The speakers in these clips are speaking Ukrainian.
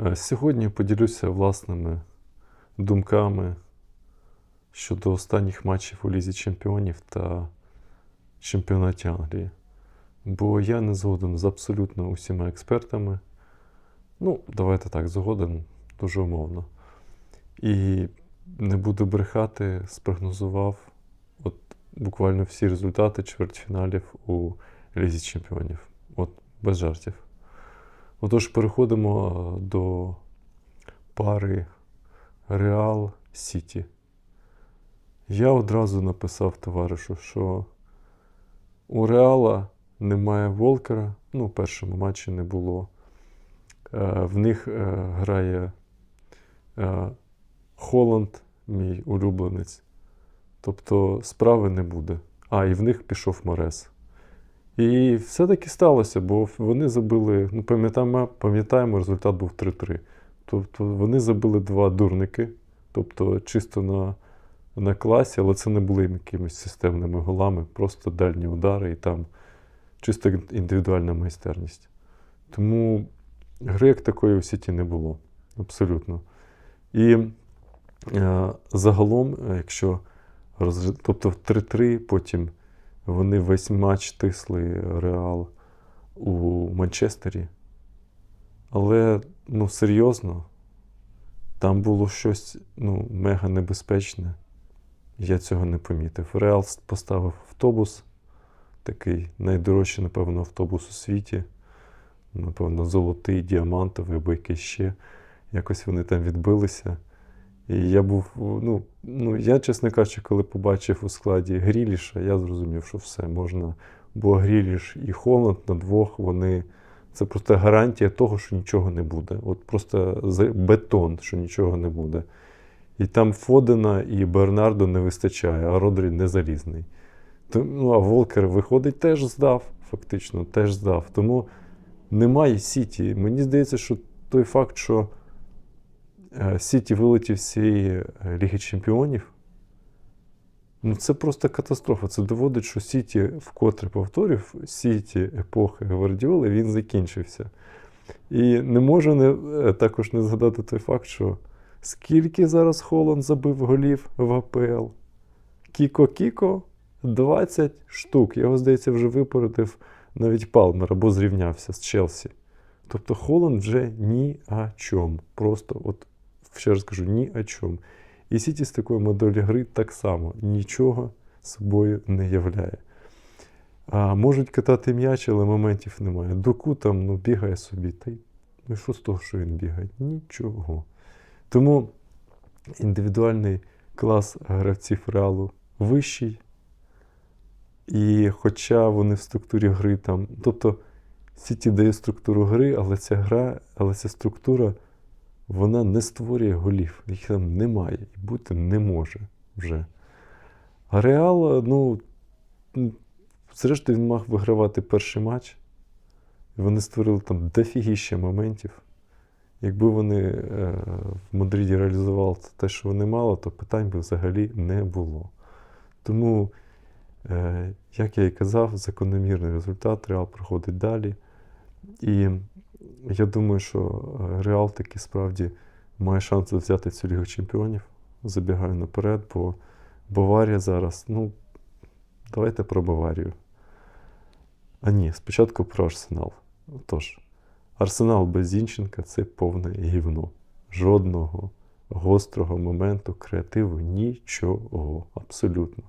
Е, Сьогодні поділюся власними думками щодо останніх матчів у Лізі Чемпіонів та чемпіонаті Англії. Бо я не згоден з абсолютно усіма експертами. Ну, давайте так, згоден дуже умовно. І не буду брехати, спрогнозував от буквально всі результати чвертьфіналів у Лізі Чемпіонів. От без жартів. Отож, переходимо до пари Реал Сіті. Я одразу написав товаришу, що у Реала немає Волкера, ну, в першому матчі не було. Е, В них е, грає е, Холланд, мій улюбленець. Тобто справи не буде. А, і в них пішов Морес. І все-таки сталося, бо вони забили, ну, пам'ятаємо, пам'ятаємо, результат був 3-3. Тобто вони забили два дурники, тобто чисто на, на класі, але це не були якимись системними голами, просто дальні удари і там чисто індивідуальна майстерність. Тому гри як такої у Сіті не було. Абсолютно. І е, загалом, е, якщо роз... тобто в 3-3, потім вони весь матч тисли Реал у Манчестері. Але, ну, серйозно, там було щось ну, мега небезпечне. Я цього не помітив. Реал поставив автобус, такий найдорожчий, напевно, автобус у світі. Напевно, золотий, діамантовий або якийсь ще. Якось вони там відбилися. І я був, ну, ну, я, чесно кажучи, коли побачив у складі Гріліша, я зрозумів, що все можна. Бо Гріліш і Холланд на двох, вони. Це просто гарантія того, що нічого не буде. От просто бетон, що нічого не буде. І там Фодена і Бернардо не вистачає, а Родрі не залізний. Ну, а Волкер виходить, теж здав, фактично, теж здав. Тому немає Сіті. Мені здається, що той факт, що Сіті вилетів з цієї е, Ліги Чемпіонів, ну це просто катастрофа. Це доводить, що Сіті вкотре повторюв, Сіті епохи Гвардіоли, він закінчився. І не можу не, е, також не згадати той факт, що скільки зараз Холланд забив голів в АПЛ. Кіко-Кіко 20 штук. Його, здається, вже випередив навіть Палмер або зрівнявся з Челсі. Тобто Холланд вже ні о чому. Просто, от ще раз кажу, ні о чому. І Сіті з такої моделі гри так само нічого собою не являє. А, можуть катати м'яч, але моментів немає. Доку там ну, бігає собі. Та й ну, що з того, що він бігає? Нічого. Тому індивідуальний клас гравців реалу вищий. І хоча вони в структурі гри там. Тобто Сіті дає структуру гри, але ця гра, але ця структура вона не створює голів. Їх там немає і бути не може вже. А Реал, ну, зрештою, він мав вигравати перший матч. І вони створили там дофігіще моментів. Якби вони е, в Мадриді реалізували те, що вони мали, то питань би взагалі не було. Тому, е, як я і казав, закономірний результат, Реал проходить далі. І я думаю, що е, Реал таки справді має шанс взяти цю Лігу Чемпіонів. Забігаю наперед, бо Баварія зараз, ну, давайте про Баварію. А ні, спочатку про Арсенал. Тож, Арсенал без Зінченка це повне гівно. Жодного гострого моменту, креативу, нічого. Абсолютно.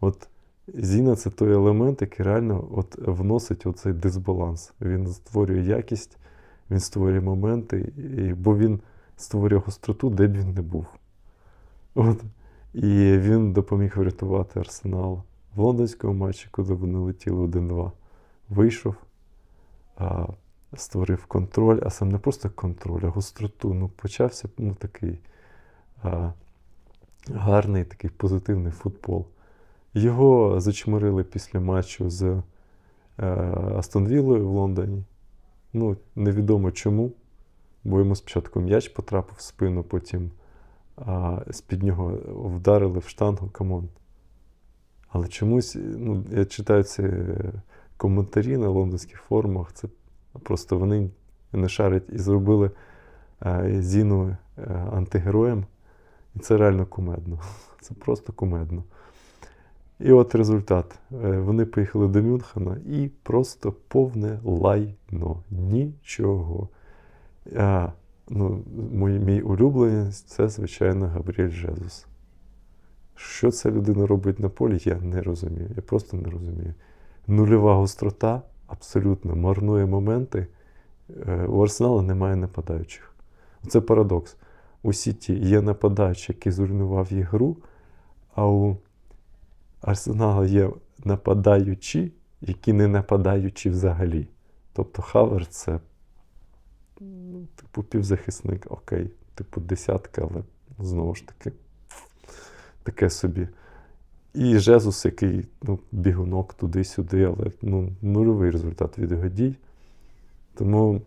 От Зіна це той елемент, який реально от вносить оцей дисбаланс. Він створює якість, він створює моменти, бо він створює гостроту, де б він не був. От. І він допоміг врятувати Арсенал в лондонському матчі, коли вони летіли 1-2. Вийшов, а, створив контроль, а сам не просто контроль, а гостроту. Ну, почався ну, такий а, гарний, такий позитивний футбол. Його зачмирили після матчу з е, Астон в Лондоні. Ну, невідомо чому, бо йому спочатку м'яч потрапив в спину, потім а, з-під нього вдарили в штангу камон. Але чомусь, ну, я читаю ці коментарі на лондонських форумах, це просто вони не шарять і зробили е, Зіну е, антигероєм. І це реально кумедно. Це просто кумедно. І от результат. Е, Вони поїхали до Мюнхена і просто повне лайно. Нічого. А, ну, мій, мій улюбленець це, звичайно, Габріель Жезус. Що ця людина робить на полі, я не розумію. Я просто не розумію. Нульова гострота абсолютно марнує моменти. Е, У Арсенала немає нападаючих. Це парадокс. У Сіті є нападаючий, який зруйнував їх гру, а у Арсенала є нападаючі, які не нападаючі взагалі. Тобто Хавер це ну, типу півзахисник, окей, типу десятка, але знову ж таки таке собі. І Жезус, який ну, бігунок туди-сюди, але ну, нульовий результат від його дій. Тому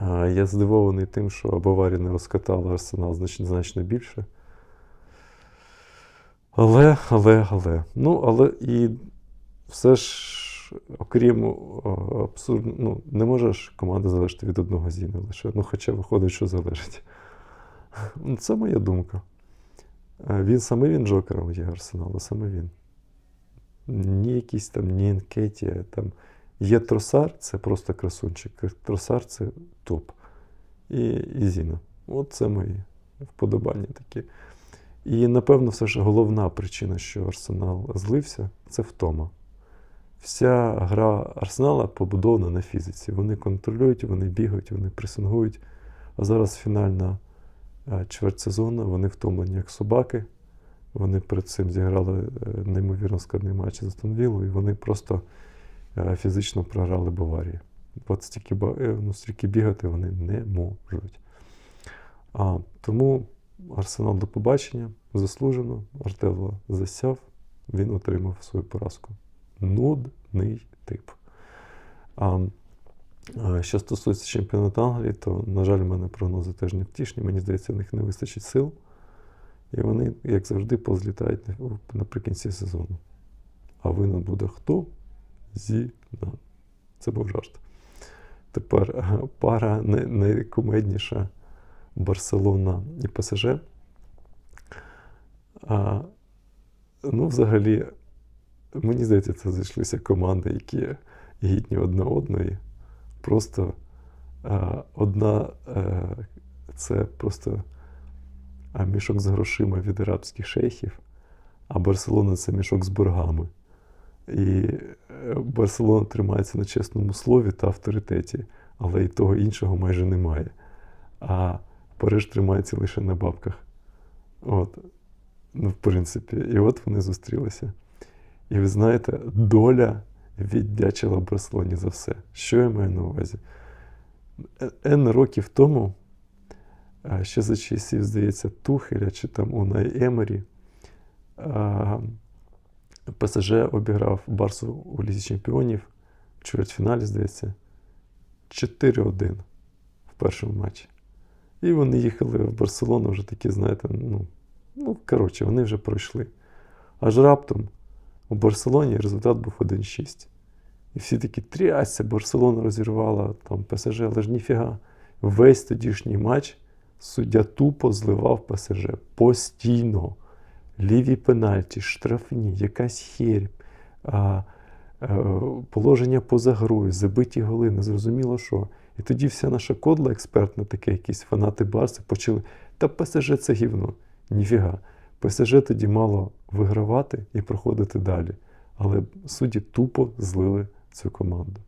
а, я здивований тим, що Баварія не розкатала арсенал значно, значно більше. Але, але, але. Ну, але і все ж, окрім о, абсурд, ну, не може ж команда залежати від одного зіна лише. Ну, хоча виходить, що залежить. Ну, Це моя думка. Е, Він саме він Джокером є Арсеналу, саме він. Ні якийсь там, ні Енкетія. Там. Є Тросар, це просто красунчик. Тросар це топ. І, і Зіна. От це мої вподобання такі. І, напевно, все ж головна причина, що Арсенал злився, це втома. Вся гра Арсенала побудована на фізиці. Вони контролюють, вони бігають, вони пресингують. А зараз фінальна е, чверть сезону, вони втомлені як собаки. Вони перед цим зіграли е, неймовірно складний матч з Астон Віллою, і вони просто е, фізично програли Баварії. От стільки, ну, стільки бігати вони не можуть. А, тому Арсенал до побачення заслужено. Артела засяв, він отримав свою поразку. Нудний тип. А, а, що стосується чемпіонату Англії, то, на жаль, в мене прогнози теж не втішні. Мені здається, в них не вистачить сил. І вони, як завжди, позлітають наприкінці сезону. А винен буде хто? Зіна. Це був жарт. Тепер пара най- найкумедніша Барселона і ПСЖ. А, ну, взагалі, мені здається, це зайшлися команди, які гідні одна одної. Просто а, одна е, це просто а, мішок з грошима від арабських шейхів, а Барселона це мішок з боргами. І е, Барселона тримається на чесному слові та авторитеті, але і того іншого майже немає. А Париж тримається лише на бабках. От. Ну, в принципі, і от вони зустрілися. І ви знаєте, доля віддячила Барселоні за все. Що я маю на увазі? N років тому, ще за часів, здається, Тухеля чи там Унай Емері, ПСЖ обіграв Барсу у Лізі Чемпіонів в чвертьфіналі, здається, 4-1 в першому матчі. І вони їхали в Барселону вже такі, знаєте, ну, ну коротше, вони вже пройшли. Аж раптом у Барселоні результат був 1-6. І всі такі трясся, Барселона розірвала там ПСЖ, але ж ніфіга. Весь тодішній матч суддя тупо зливав ПСЖ постійно. Ліві пенальті, штрафні, якась херь, а, е, положення поза грою, забиті голи, незрозуміло що. І тоді вся наша кодла експертна, таке, якісь фанати Барси, почали. Та ПСЖ це гівно. Ніфіга. ПСЖ тоді мало вигравати і проходити далі. Але судді тупо злили цю команду.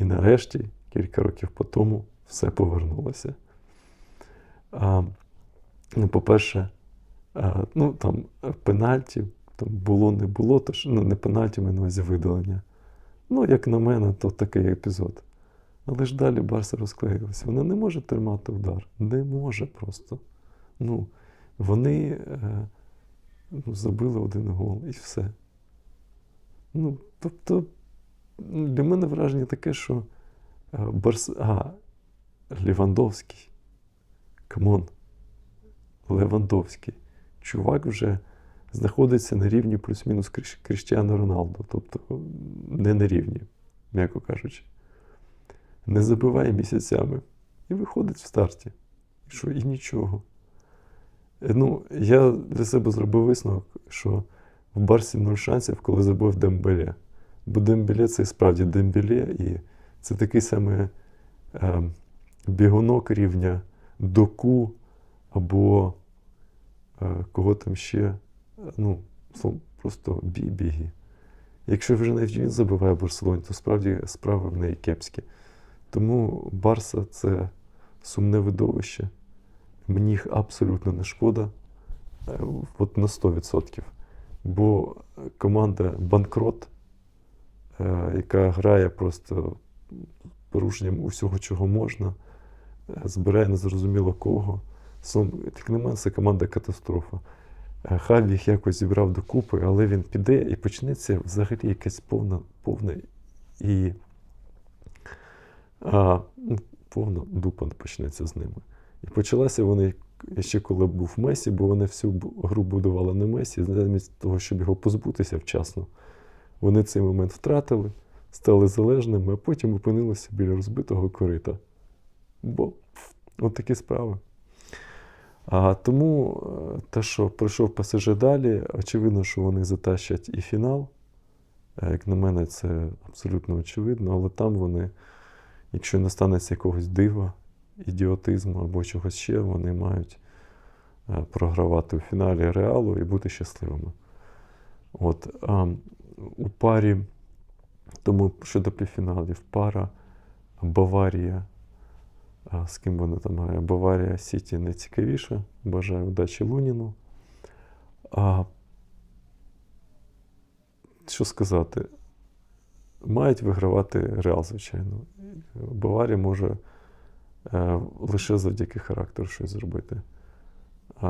І нарешті, кілька років по тому, все повернулося. А, ну, по-перше, а, ну, там пенальті там було, не було, тож ну, не пенальті, маю на увазі видалення. Ну, як на мене, то такий епізод. Але ж далі Барса розклеїлася. Вона не може тримати удар. Не може просто. Ну, вони е, ну, забили один гол і все. Ну, тобто, для мене враження таке, що е, Барс... А, Лівандовський. Камон. Левандовський. Чувак вже знаходиться на рівні плюс-мінус Кріштіану Роналду. Тобто не на рівні, м'яко кажучи. Не забиває місяцями і виходить в старті. Що і нічого. Ну, я для себе зробив висновок, що в Барсі нуль шансів, коли забив Дембеле. Бо Дембеле це і справді Дембеле, і це такий самий е, бігунок рівня доку або е, кого там ще. Ну, просто бій біги. Якщо вже навіть він забиває Барселоні, то справді справи в неї кепські. Тому Барса це сумне видовище. Мені їх абсолютно не шкода. е, От на 100%. Бо команда банкрот, е, яка грає просто порушенням усього, чого можна, е, збирає незрозуміло кого. На мене, це команда катастрофа. Хаві їх якось зібрав докупи, але він піде і почнеться взагалі якесь повна, повне і а, ну, повна дупа почнеться з ними. І почалася вони ще коли був Месі, бо вони всю гру будували на Месі, замість того, щоб його позбутися вчасно. Вони цей момент втратили, стали залежними, а потім опинилися біля розбитого корита. Бо от такі справи. А тому е, те, що пройшов ПСЖ далі, очевидно, що вони затащать і фінал. Е, Як на мене, це абсолютно очевидно, але там вони, якщо не станеться якогось дива, ідіотизму або чогось ще, вони мають е, програвати у фіналі реалу і бути щасливими. От, а, у парі, тому щодо півфіналів, пара Баварія. А з ким вона там грає? Баварія Сіті найцікавіше. Бажаю удачі Луніну. А, що сказати? Мають вигравати Реал, звичайно. Баварія може е, лише завдяки характеру щось зробити. А,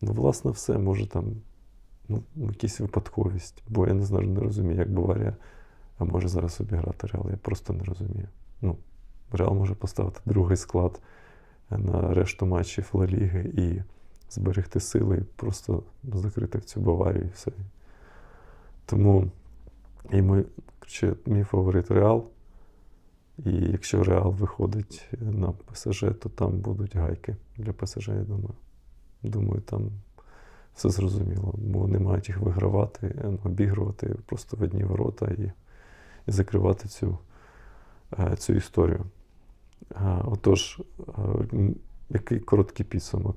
ну, власне, все може там ну, якісь випадковість. Бо я не знаю, не розумію, як Баварія може зараз обіграти Реал. Я просто не розумію. Ну, Реал може поставити другий склад на решту матчів Ла Ліги і зберегти сили, і просто закрити в цю Баварію і все. Тому і ми, коротше, мій фаворит Реал. І якщо Реал виходить на ПСЖ, то там будуть гайки для ПСЖ, я думаю. Думаю, там все зрозуміло. Бо вони мають їх вигравати, обігрувати просто в одні ворота і, і закривати цю, е, цю історію. Отож, е, який короткий підсумок?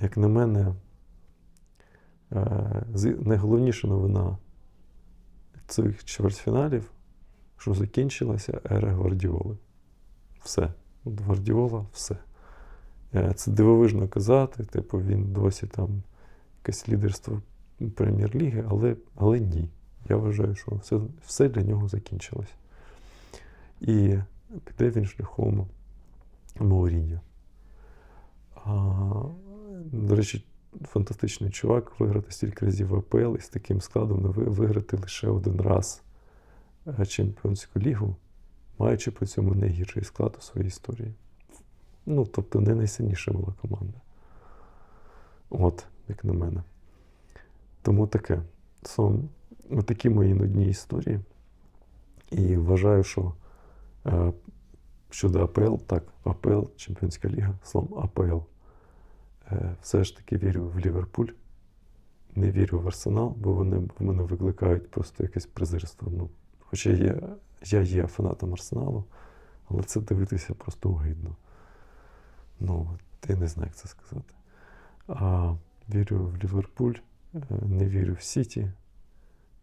Як на мене, е, найголовніша новина цих чвертьфіналів, що закінчилася ера Гвардіоли. Все. От Гвардіола, все. Е, Це дивовижно казати, типу, він досі там якесь лідерство прем'єр-ліги, але, але ні. Я вважаю, що все, все для нього закінчилось. І піде він шляхом Мауріньо. До речі, фантастичний чувак виграти стільки разів АПЛ і з таким складом виграти лише один раз е, Чемпіонську лігу, маючи при цьому найгірший склад у своїй історії. Ну, тобто, не найсильніша була команда. От, як на мене. Тому таке. Сон, такі мої нудні історії. І вважаю, що е, щодо АПЛ, так, АПЛ, Чемпіонська ліга, словом АПЛ. Е, все ж таки вірю в Ліверпуль. Не вірю в Арсенал, бо вони в мене викликають просто якесь презирство. Ну, хоча я, я є фанатом Арсеналу, але це дивитися просто огидно. Ну, я не знаю, як це сказати. А вірю в Ліверпуль, е, не вірю в Сіті,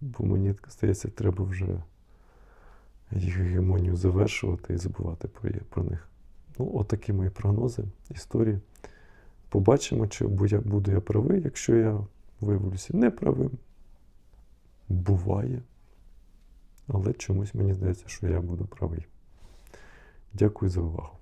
бо мені здається, треба вже їх гегемонію завершувати і забувати про, про них. Ну, отакі мої прогнози, історії. Побачимо, чи буду я правий, якщо я виявлюся неправим. Буває. Але чомусь мені здається, що я буду правий. Дякую за увагу.